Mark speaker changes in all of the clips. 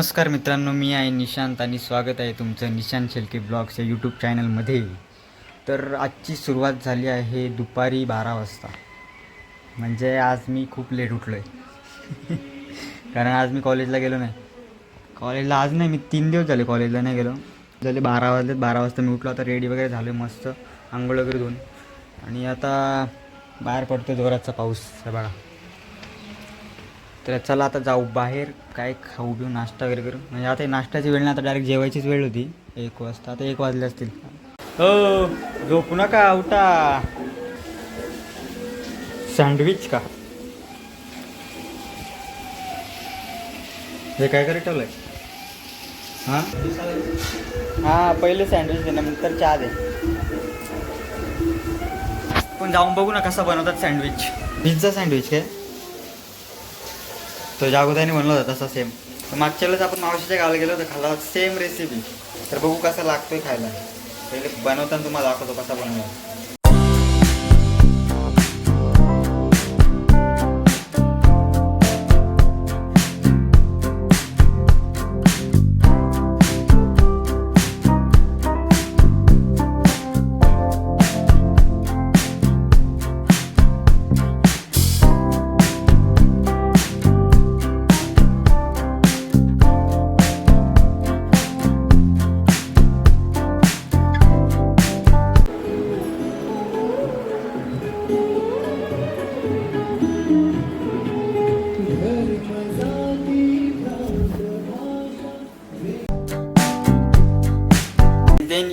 Speaker 1: नमस्कार मित्रांनो मी आहे निशांत आणि स्वागत आहे तुमचं निशांत शेल्के ब्लॉग्स या यूट्यूब चॅनलमध्ये तर आजची सुरुवात झाली आहे दुपारी बारा वाजता. म्हणजे आज मी खूप लेट उठलो आहे कारण आज मी कॉलेजला गेलो नाही. कॉलेजला आज नाही मी तीन दिवस झाले कॉलेजला नाही गेलो. झाले बारा वाजलेत बारा वाजता मी उठलो आता रेडी वगैरे झालो मस्त. आंघोळ वगैरे धुवून. आणि आता बाहेर पडतो जोराचा पाऊस बघा. तर चला आता जाऊ बाहेर काय खाऊ बिऊ नाश्ता वगैरे करू. म्हणजे आता नाश्त्याची वेळ नाही आता डायरेक्ट जेवायचीच वेळ होती. एक वाजता आता एक वाजले असतील. हो झोपू नका उठा. सँडविच का हे काय करे ठेवलंय? हां? हां पहिले सँडविच दे नंतर चहा दे. पण जाऊन बघू ना कसा बनवतात सँडविच पिझ्झा सँडविच काय? तो जागोदाने म्हणला होता तसा सेम तर मागच्या वेळेस आपण मावशीच्या गावाला गेलो होतो खाल्ला सेम रेसिपी तर बघू कसा लागतोय खायला. पहिले बनवताना तुम्हाला दाखवतो कसा बनवला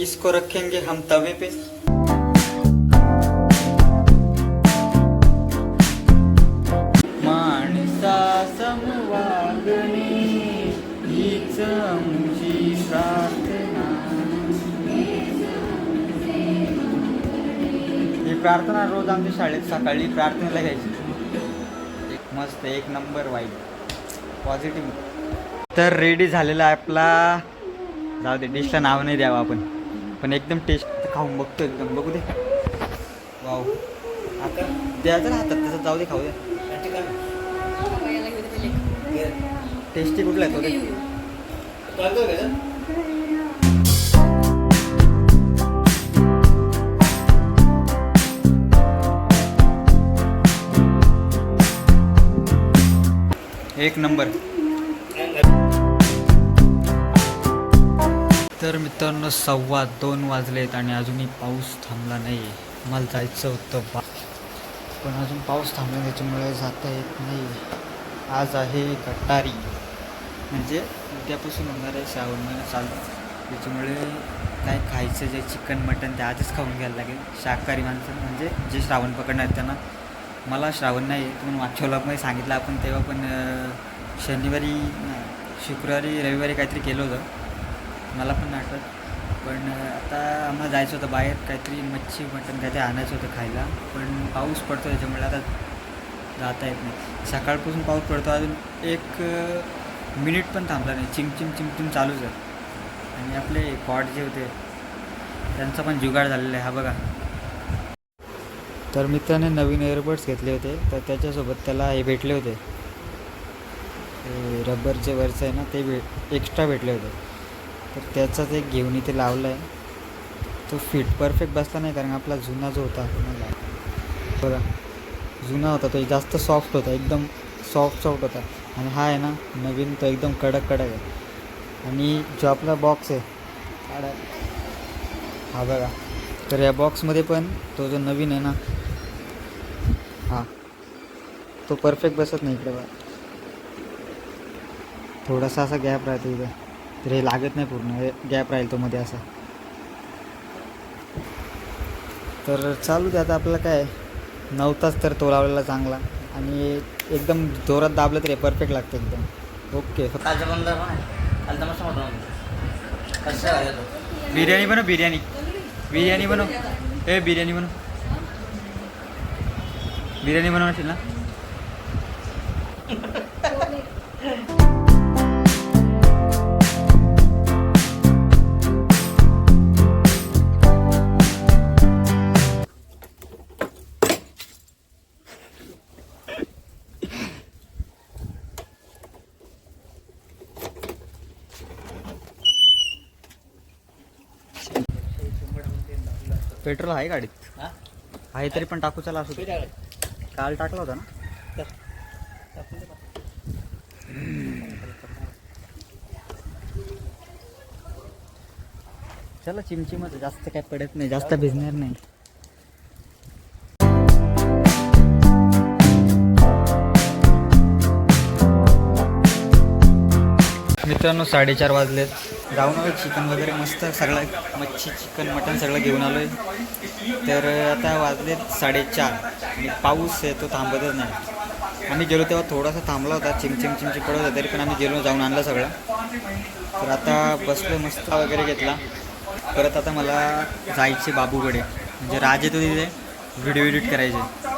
Speaker 1: इसको रखेंगे हम तवे पे। माणसा समवागणे हीच आमची प्रार्थना। ही प्रार्थना रोज आमच्या शाळेत सकाळी प्रार्थनेला घ्यायची. एक मस्त एक नंबर वाईट पॉझिटिव्ह. तर रेडी झालेला आपला. जाऊ दे डिशला नाव नाही द्यावं आपण. पण एकदम टेस्ट खाऊन बघतो एकदम. बघू दे. वाव आता द्यायचं ना हातात? तसं जाऊ दे खाऊ दे. टेस्टी कुठला आहे तो दे एक नंबर. तर मित्रांनो सव्वा दोन वाजलेत आणि अजूनही पाऊस थांबला नाही मला जायचं होतं बा. पण अजून पाऊस थांबला त्याच्यामुळे जाता येत नाही आज आहे गटारी. म्हणजे उद्यापासून होणार आहे श्रावण महिना चालू. त्याच्यामुळे काय खायचं जे चिकन मटन ते आजच खाऊन घ्यायला लागेल. शाकाहारी माणसं म्हणजे जे श्रावण पकडणार आहेत त्यांना. मला श्रावण नाही आहे म्हणून मागच्या ब्लॉगमध्ये सांगितलं. आपण तेव्हा पण शनिवारी शुक्रवारी रविवारी काहीतरी केलं होतं. मला पण आठवत पण आता आम्हाला जायचं होतं बाहेर काहीतरी मच्छी मटण काहीतरी आणायचं होतं खायला. पण पाऊस पडतो त्याच्यामुळे आता जाता येत नाही. सकाळपासून पाऊस पडतो अजून एक मिनिट पण थांबला नाही. चिमचिम चिमचिम चालूच आहे. आणि आपले पॉट जे होते त्यांचा पण जुगाड झालेला आहे. हा बघा. तर मित्राने नवीन एअरबड्स घेतले होते. तर त्याच्यासोबत त्याला हे भेटले होते. ते रबरचे वरचं आहे ना ते भेट एक्स्ट्रा भेटले होते. तर त्याचाच एक घेऊन इथे लावला आहे तो फिट परफेक्ट बसला नाही कारण आपला जुना जो होता ना बघा. जुना होता तो जास्त सॉफ्ट होता एकदम सॉफ्ट सॉफ्ट होता. आणि हा आहे ना नवीन तो एकदम कडक कडक आहे. आणि जो आपला बॉक्स आहे हा बघा. तर या बॉक्समध्ये पण तो जो नवीन आहे ना हा. तो परफेक्ट बसत नाही इकडे बघा. थोडासा असा गॅप राहतो इथे. तर हे लागत नाही पूर्ण गॅप राहील तो मध्ये असा. तर चालू दे आता आपल्याला काय नऊ तास तर तो लावलेला चांगला. आणि एकदम जोरात दाबलं तरी परफेक्ट लागतं एकदम. ओके बिर्याणी बनव बिर्याणी. बिर्याणी बनव. ए बिर्याणी बनव. बिर्याणी बनवशील ना? पेट्रोल आहे गाडीत.
Speaker 2: हा?
Speaker 1: आहे तरी पण टाकू चला असू दे. काल टाकला होता ना. चला. चिमचिमच जास्त काय पडत नाही जास्त भिजणार नाही. मित्रांनो साडेचार वाजलेत. राहून आलो चिकन वगैरे मस्त सगळं मच्छी चिकन मटन सगळं घेऊन आलो आहे तर आता वाजले साडेचार. आणि पाऊस आहे तो थांबतच नाही. आम्ही गेलो तेव्हा थोडासा थांबला होता चिमचिम चिमचिम पडत होता तरी पण आम्ही गेलो जाऊन आणलं सगळं. तर आता बसलो मस्त वगैरे घेतला. परत आता मला जायचे बाबूकडे. म्हणजे राज येतो तिथे व्हिडिओ एडिट करायचे.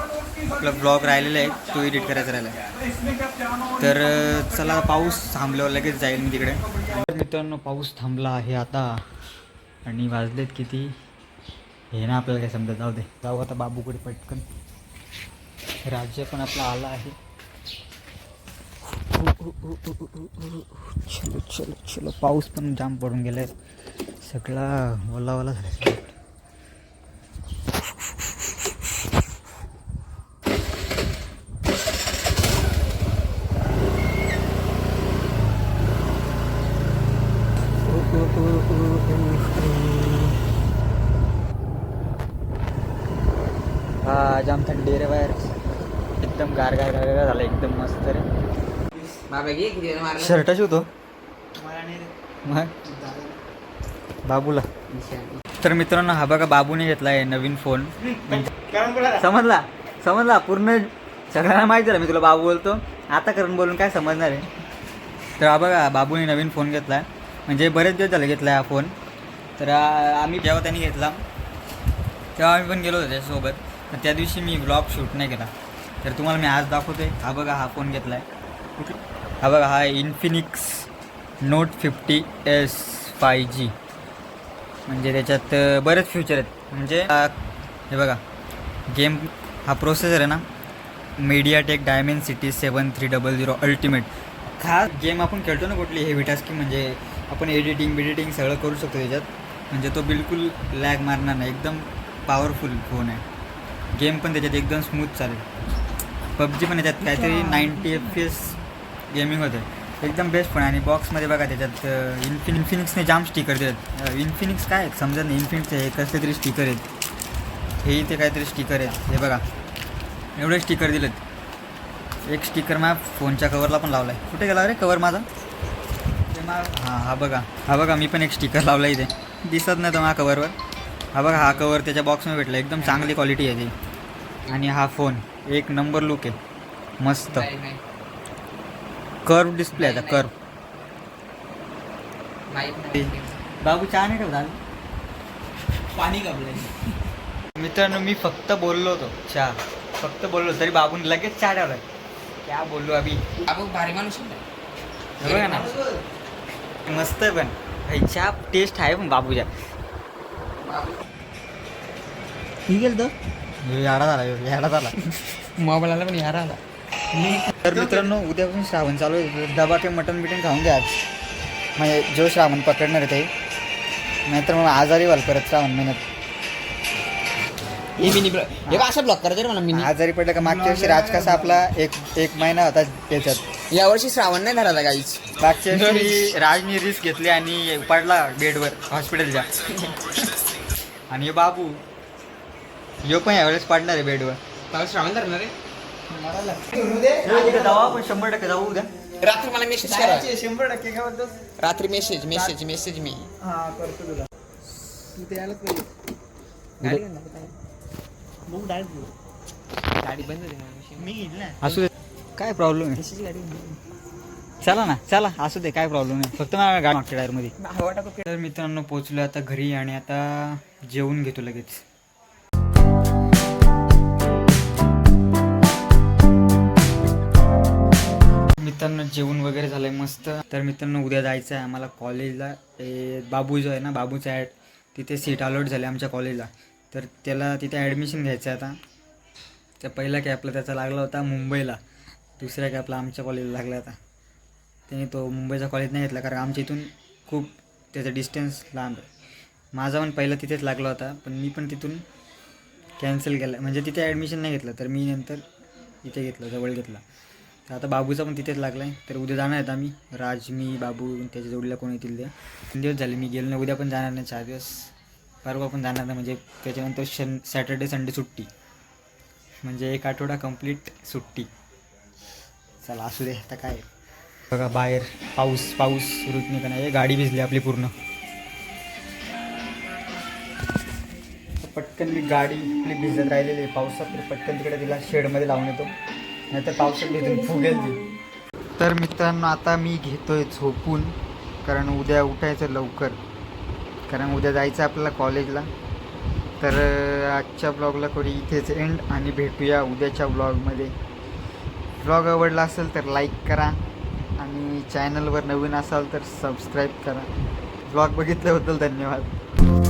Speaker 1: आपला ब्लॉग राहिलेला आहे तो एडिट करायचा राहिला. आहे. तर चला पाऊस थांबल्यावर लगेच जाईल मी तिकडे. मित्रांनो पाऊस थांबला आहे आता. आणि वाजलेत किती? हे ना आपल्याला काय समजा जाऊ दे. जाऊ आता बाबूकडे पटकन. राज्य पण आपला आला आहे. चलो चलो चलो. पाऊस पण जाम पडून गेलाय. सगळा ओला ओला झाला हा जाम थंडी रे बाहेर. एकदम गार गार गार गार झालं एकदम मस्त रे.
Speaker 2: बाबा घे किती वेळा मारला?
Speaker 1: शर्ट शिवतो. मग? बाबूला. तर मित्रांनो हा बघा बाबूने घेतला आहे नवीन फोन म्हणजे समजला? समजला? पूर्ण सगळ्यांना माहिती झालं मी तुला बाबू बोलतो. आता करून बोलून काय समजणार आहे? तर हा बघा बाबूने नवीन फोन घेतला. आहे म्हणजे बरेच दिवस झाले घेतला हा फोन तर आ- आम्ही जेव्हा त्यांनी घेतला तेव्हा आम्ही पण गेलो होतो त्याच्यासोबत. त्या दिवशी मी ब्लॉग शूट नाही केला. तर तुम्हाला मी आज दाखवतोय. हा बघा हा फोन घेतला आहे हा बघा हा Infinix Note fifty S five G म्हणजे त्याच्यात बरेच फ्युचर आहेत. म्हणजे हे बघा गेम हा प्रोसेसर आहे ना? MediaTek Dimensity seven three double zero ultimate हा गेम आपण खेळतो ना कुठली हेवी टास्क म्हणजे आपण एडिटिंग बिडिटिंग सगळं करू शकतो त्याच्यात. म्हणजे तो बिलकुल लॅग मारणार नाही. एकदम पॉवरफुल फोन आहे. गेम पण त्याच्यात एकदम स्मूथ चालेल पबजी पण याच्यात काहीतरी ninety F P S gaming होते. एकदम बेस्ट पण आणि बॉक्समध्ये बघा त्याच्यात इन्फिन इन्फिनिक्सने जाम स्टिकर दिलेत. इन्फिनिक्स काय आहेत समजत नाही. इन्फिनिक्सचे हे कसले तरी स्टिकर आहेत. हे इथे काहीतरी स्टिकर आहेत. हे बघा. एवढे स्टिकर दिलेत. एक स्टिकर माझ्या फोनच्या कवरला पण लावला आहे कुठे गेला रे कवर माझा? ते मा हां हा बघा. हा बघा मी पण एक स्टिकर लावला इथे. दिसत नाही तो माझ्या कवरवर हा बघा हा कवर त्याच्या बॉक्समध्ये भेटला. एकदम चांगली क्वालिटी आहे ती. आणि हा फोन एक नंबर लुक आहे. मस्त. कर्व डिस्प्ले आहे कर्व. बाबू चहा नाही ठेवता
Speaker 2: पाणी कापलंय
Speaker 1: मित्रांनो मी फक्त बोललो होतो चहा. फक्त बोललो तरी बाबून लगेच चहा ठेवलाय क्या बोललो अभि?
Speaker 2: बाबू भारी माणूस.
Speaker 1: हे बघा ना. मस्त आहे पण. भाई चहा टेस्ट आहे पण बाबूच्या.
Speaker 2: बाबू
Speaker 1: गेल तर याडा झाला याडा झाला.
Speaker 2: मोबाईलला पण यार आला.
Speaker 1: तर मित्रांनो उद्यापासून श्रावण चालू आहे. डबा ते मटन बिटन खाऊन घ्या. आज म्हणजे जो श्रावण पकडणार आहे ते. नाहीतर मग आजारी व्हाल परत श्रावण महिन्यात.
Speaker 2: हे मिनी हे असं ब्लॉक करायचं रे मला मिनी
Speaker 1: आजारी पडलं का मागच्या वर्षी राज कसा आपला एक एक महिना होता त्याच्यात.
Speaker 2: यावर्षी श्रावण नाही धरायला काहीच
Speaker 1: मागच्या वर्षी राजनी रिस्क घेतली आणि पडला बेडवर हॉस्पिटलच्या आणि हे बाबू यो पण यावेळेस पडणार आहे बेडवर.
Speaker 2: मला श्रावण धरणार रे
Speaker 1: जाऊ आपण शंभर टक्के जाऊ उद्या
Speaker 2: रात्री मला मेसेज करा.
Speaker 1: शंभर टक्के काय बोलतो
Speaker 2: रात्री मेसेज मेसेज मेसेज मी.
Speaker 1: हा करतो तुला.
Speaker 2: गाडी बंद
Speaker 1: मी घेईल ना. असू दे. काय प्रॉब्लेम आहे? चला ना चला असू दे काय प्रॉब्लेम नाही फक्त मला गाडी मागच्या टायरमध्ये तर मित्रांनो पोचलो आता घरी आणि आता जेवून घेतो लगेच. मित्रांनो जेवण वगैरे झालंय मस्त. तर मित्रांनो उद्या जायचं आहे आम्हाला कॉलेजला ए, बाबू जो आहे ना बाबूचा ॲड तिथे सीट अलॉट झाली आमच्या कॉलेजला तर त्याला तिथे ॲडमिशन घ्यायचं आहे आता. त्या पहिला कॅपला त्याचा लागला होता मुंबईला. दुसऱ्या कॅपला आमच्या कॉलेजला लागला होता त्याने तो मुंबईचा कॉलेज नाही घेतला कारण आमच्या इथून खूप त्याचा डिस्टन्स लांब आहे. माझा पण पहिला तिथेच लागला होता पण मी पण तिथून कॅन्सल केला. म्हणजे तिथे ॲडमिशन नाही घेतलं तर मी नंतर इथे घेतलं जवळ घेतला. तर आता बाबूचा पण तिथेच लागला आहे तर उद्या जाणार आहेत आम्ही. राज मी बाबू त्याच्या जोडीला कोण येतील ते. तीन दिवस झाले मी गेलो नाही. उद्या पण जाणार नाही चार दिवस. परवा पण जाणार नाही. म्हणजे त्याच्यानंतर शन सॅटर्डे संडे सुट्टी. म्हणजे एक आठवडा कंप्लीट सुट्टी. चला असू दे. आता काय? बघा बाहेर पाऊस पाऊस रुतने का नाही. गाडी भिजली आपली पूर्ण. पटकन मी गाडी आपली भिजत राहिलेली आहे. पावसात तर पटकन तिकडे तिला शेडमध्ये लावून येतो. नाहीतर पावसात भिजून फुगेल ती. तर मित्रांनो आता मी घेतोय झोपून कारण उद्या उठायचं लवकर. कारण उद्या जायचं आपल्याला कॉलेजला. तर आजच्या ब्लॉगला करू इथेच एंड आणि भेटूया उद्याच्या ब्लॉगमध्ये ब्लॉग आवडला असेल तर लाईक करा आणि चॅनलवर नवीन असाल तर सबस्क्राईब करा. ब्लॉग बघितल्याबद्दल धन्यवाद.